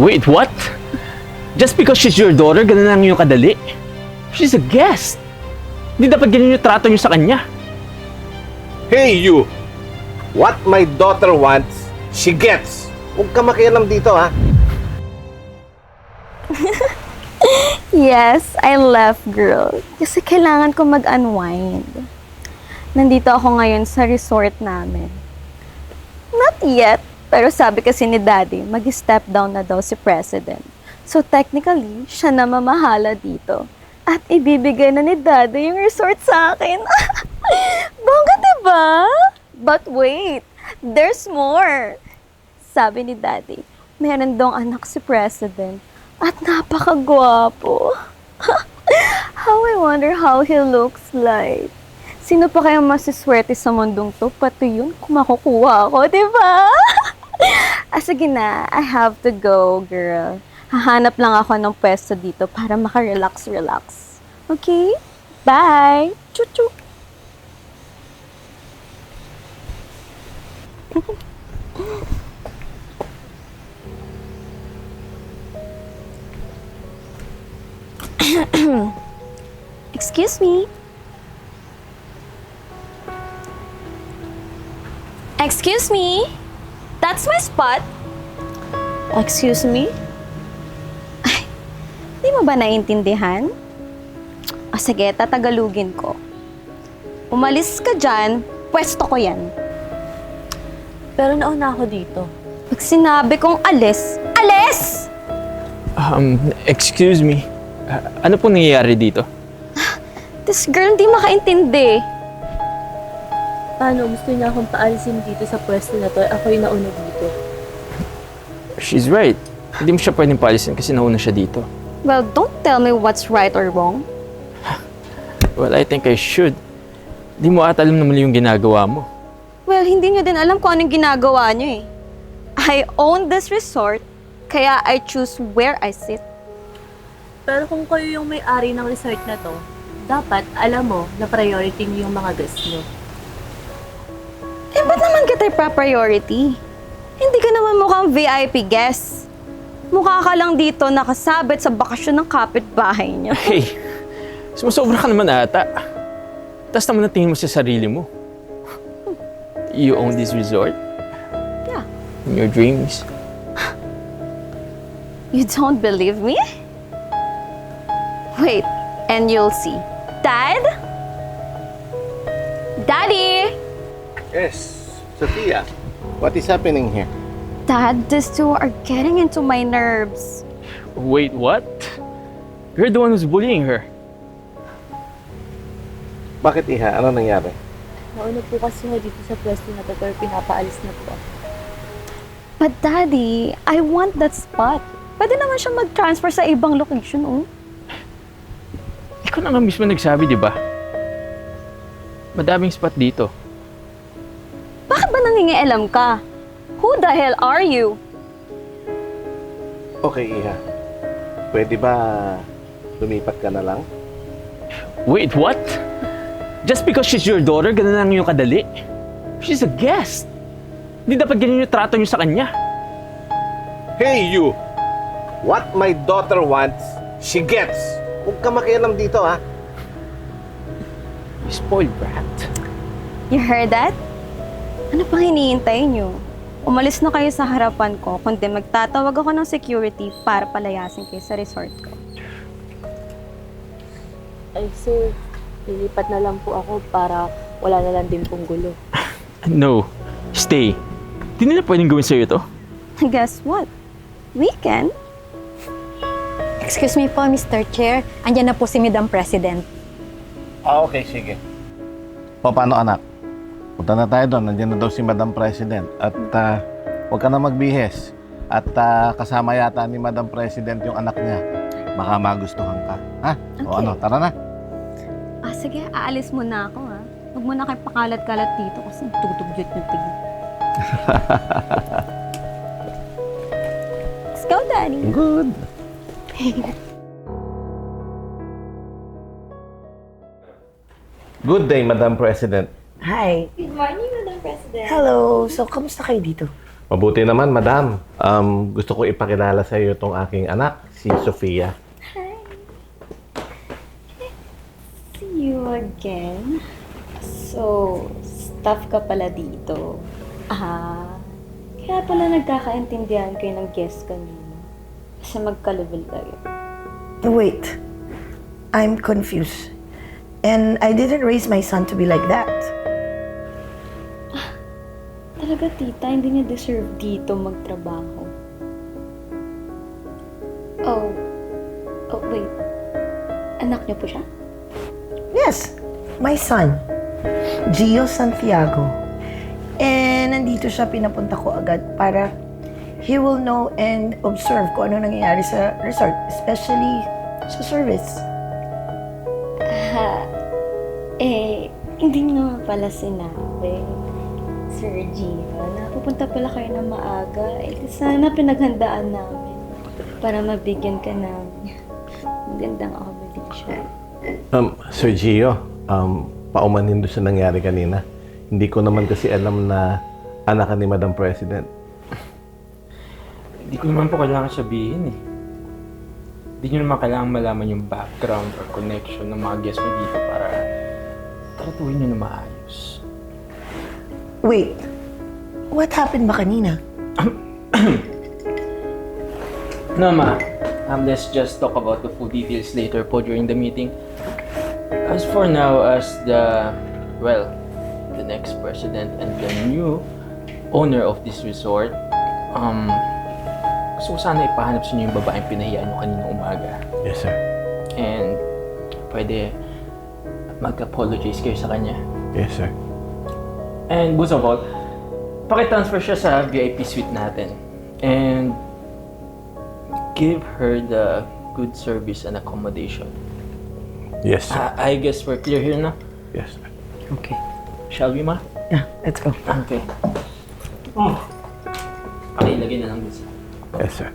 Wait, what? Just because she's your daughter, ganun lang yung kadali? She's a guest. Hindi dapat ganyan yung trato niyo sa kanya. Hey you! What my daughter wants, she gets. Huwag ka makialam dito ha. Yes, I left, girl. Kasi kailangan ko mag-unwind. Nandito ako ngayon sa resort namin. Not yet, pero sabi kasi ni Daddy, mag-step down na daw si President. So technically, siya na mamahala dito. At ibibigay na ni Daddy yung resort sa akin. Bongga, diba? But wait, there's more. Sabi ni Daddy, meron dong anak si President at napakagwapo. how I wonder how he looks like. Sino pa kaya masiswerte sa mundong to? Pati yun, kung makukuha ako, di ba? ah, sige na, I have to go, girl. Hahanap lang ako ng pwesto dito para makarelax-relax. Okay? Bye! Choo-choo! Excuse me. Excuse me. That's my spot. Excuse me? Ay, di mo ba naiintindihan? O sige, tatagalugin ko. Umalis ka dyan, pwesto ko yan. Pero nauna ako dito. Pag sinabi kong alis, alis! Um, excuse me. Ah, ano po nangyayari dito? This girl hindi makaintindi. Paano? Gusto niya akong paalisin dito sa pwesto na to. Ako yung nauna dito. She's right. Hindi mo siya pwedeng paalisin kasi nauna siya dito. Well, don't tell me what's right or wrong. Well, I think I should. Di mo ata alam na mali yung ginagawa mo. Well, hindi nyo din alam kung anong ginagawa nyo eh. I own this resort, kaya I choose where I sit. Pero kung kayo yung may-ari ng resort na to, dapat alam mo na priority niyo yung mga guests niyo. Kita priority? Hindi ka naman mukhang VIP guest. Mukha ka lang dito nakasabit sa bakasyon ng kapitbahay niyo. Hey, sumusobra ka naman ata. Tapos naman natingin mo sa sarili mo. You own this resort? Yeah. In your dreams? You don't believe me? Wait, and you'll see. Dad? Daddy? Yes, Sophia. What is happening here? Dad, these two are getting into my nerves. Wait, what? You're the one who's bullying her. Bakit iha? Ano nangyari? Nauna po kasi ako dito sa pwesto na to, pero pinapaalis na po ako. But Daddy, I want that spot. Pwede naman siya mag-transfer sa ibang location, oh. Ikaw na nga mismo nagsabi, di ba? Madaming spot dito. Ba nangingialam ka? Who the hell are you? Okay, iha. Pwede ba lumipat ka na lang? Wait, what? Just because she's your daughter, ganun lang yung kadali? She's a guest. Hindi dapat ganyan yung trato niyo sa kanya. Hey you! What my daughter wants, she gets. Huwag ka makialam dito ha. Spoiled brat. You heard that? Ano pang hinihintay niyo? Umalis na kayo sa harapan ko, kundi magtatawag ako ng security para palayasin kayo sa resort ko. Ay, sir, lilipat na lang po ako para wala na lang din pong gulo. No. Stay. Di nila pwedeng gawin sa'yo to. Guess what? We can. Excuse me po, Mr. Chair. Andyan na po si Madam President. Ah, okay, sige. O, paano anak? Punta na tayo doon. Nandiyan na daw si Madam President. At ah, huwag ka na magbihes. At ah, kasama yata ni Madam President yung anak niya. Baka magustuhan ka. Ha? O Okay. ano, tara na. Ah, sige, aalis muna ako ha. Huwag mo na kayo pakalat-kalat dito kasi tutugyot yung tingin. Let's go, Daddy. Good. Good day, Madam President. Hi. Good morning, Madam President. Hello. So, kamusta kayo dito? Mabuti naman, madam. Um, gusto ko ipakilala sa iyo itong aking anak, si Sofia. See you again. So, staff ka pala dito. Ah, kaya pala nagkakaintindihan kayo ng guest kanina. Kasi magka-level kayo. Wait, I'm confused. And I didn't raise my son to be like that. Talaga, tita, hindi niya deserve dito magtrabaho. Oh. Oh, wait. Anak niyo po siya? Yes, my son, Gio Santiago. And nandito siya pinapunta ko agad para he will know and observe kung ano nangyayari sa resort, especially sa service. Ha, eh, hindi naman pala sinabi. Sir Gio, napupunta pala kayo ng maaga. Eh, sana pinaghandaan namin para mabigyan ka ng magandang accommodation. Um, Sir Gio, um, paumanhin doon sa nangyari kanina. Hindi ko naman kasi alam na anak ka ni Madam President. Hindi ko naman po kailangan sabihin eh. Hindi nyo naman kailangan malaman yung background or connection ng mga guests mo dito para tratuhin nyo na maayos. Wait, what happened ba kanina? No, ma. Um, let's just talk about the full details later po during the meeting. As for now, as the, well, the next president and the new owner of this resort, um, gusto ko sana ipahanap sa inyo yung babaeng pinahiyaan nyo kanina umaga. Yes, sir. And pwede mag-apologize kayo sa kanya. Yes, sir. And most of all, pakitransfer siya sa VIP suite natin. And give her the good service and accommodation. Yes, sir. I, I guess we're clear here na. Yes, sir. Okay. Shall we, ma? Yeah, let's go. Okay. Oh. Pakilagay na lang dun sa... Yes, sir.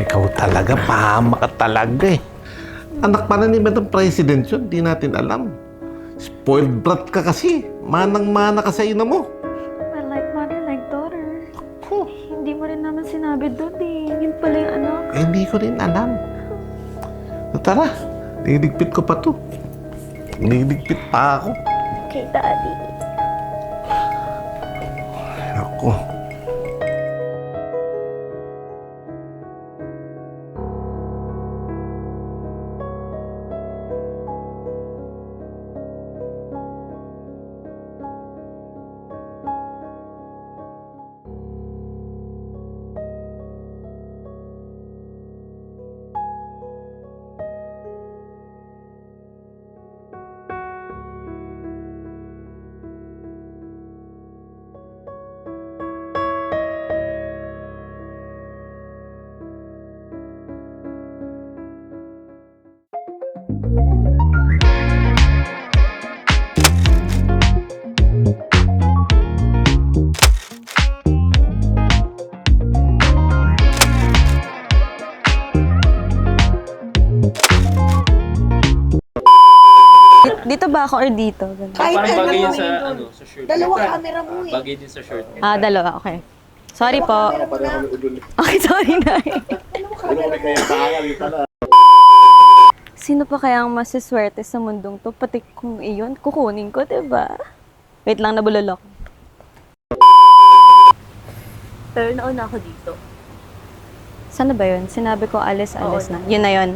Ikaw talaga, pahama ka talaga eh. Anak pa na ni Madam President yun, di natin alam. Spoiled brat ka kasi. Manang-mana ka sa ina mo. Well, like mother, like daughter. Hindi mo rin naman sinabi doon eh. Yun pala yung anak. Eh, hindi ko rin alam. So, tara, niligpit ko pa to. Niligpit pa ako. Okay, daddy. Ako. Dito ba ako or dito? Ganun. Kahit Parang ano bagay yun sa, ano, sa shirt. Dalawa camera mo eh. Bagay din sa shirt. Ah, dalawa. Okay. Sorry po. Camera mo na. Okay, sorry na. Dalawa camera mo. Sino pa kaya ang masiswerte sa mundong to? Pati kung iyon, kukunin ko, 'di ba? Wait lang, nabulolok. Pero nauna ako dito. Sana ba yun? Sinabi ko alis, alis Oo, na. Yun na yun.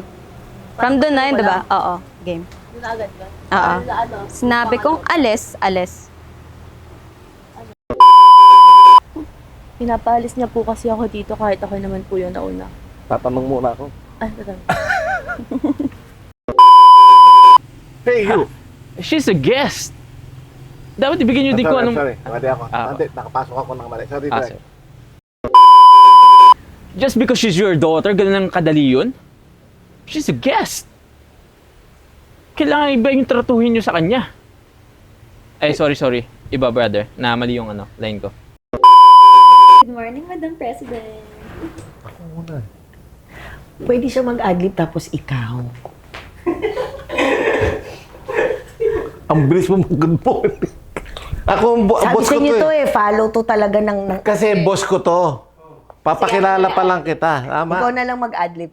From doon na yun, di ba? Oo, game. Agad ba? Oo. Ano, ano? Sinabi kong alis, alis. Pinapaalis niya po kasi ako dito kahit ako naman po yung nauna. Tatanong muna ako. Ay. Hey, you! She's a guest. Dapat ibigyan niyo din ko anong... Sorry, mali ako. Ah, Hindi, nakapasok ako ng mali. Sorry, Ah, sorry. Just because she's your daughter, ganun ang kadali yun? She's a guest. Kailangan iba yung tratuhin niyo sa kanya. Eh, sorry, sorry. Iba, brother. Namali yung ano, line ko. Good morning, Madam President. Ako muna. Pwede siya mag-adlib tapos ikaw. Ang bilis mo mag-good morning. Ako, bo- Sabi boss sa ko inyo to to eh. eh, follow to talaga ng... ng Kasi boss ko to. Papakilala pa lang kita. Ikaw Tama? na lang mag-adlib.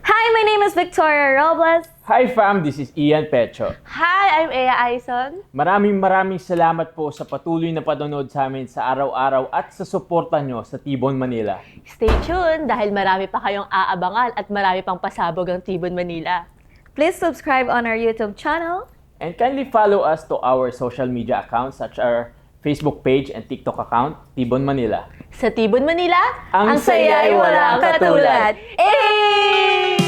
Hi, my name is Victoria Robles. Hi fam, this is Ian Pecho. Hi, I'm Ea Aison. Maraming maraming salamat po sa patuloy na panonood sa amin sa araw-araw at sa suporta nyo sa Tibon Manila. Stay tuned dahil marami pa kayong aabangan at marami pang pasabog ang Tibon Manila. Please subscribe on our YouTube channel. And kindly follow us to our social media accounts such as our Facebook page and TikTok account, Tibon Manila. Sa Tibon Manila, Ang saya ay walang katulad. Eh!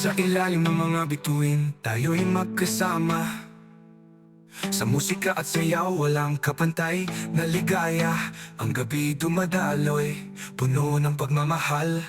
Sa ilalim ng mga bituin, tayo'y magkasama. Sa musika at sayaw, walang kapantay na ligaya. Ang gabi dumadaloy, puno ng pagmamahal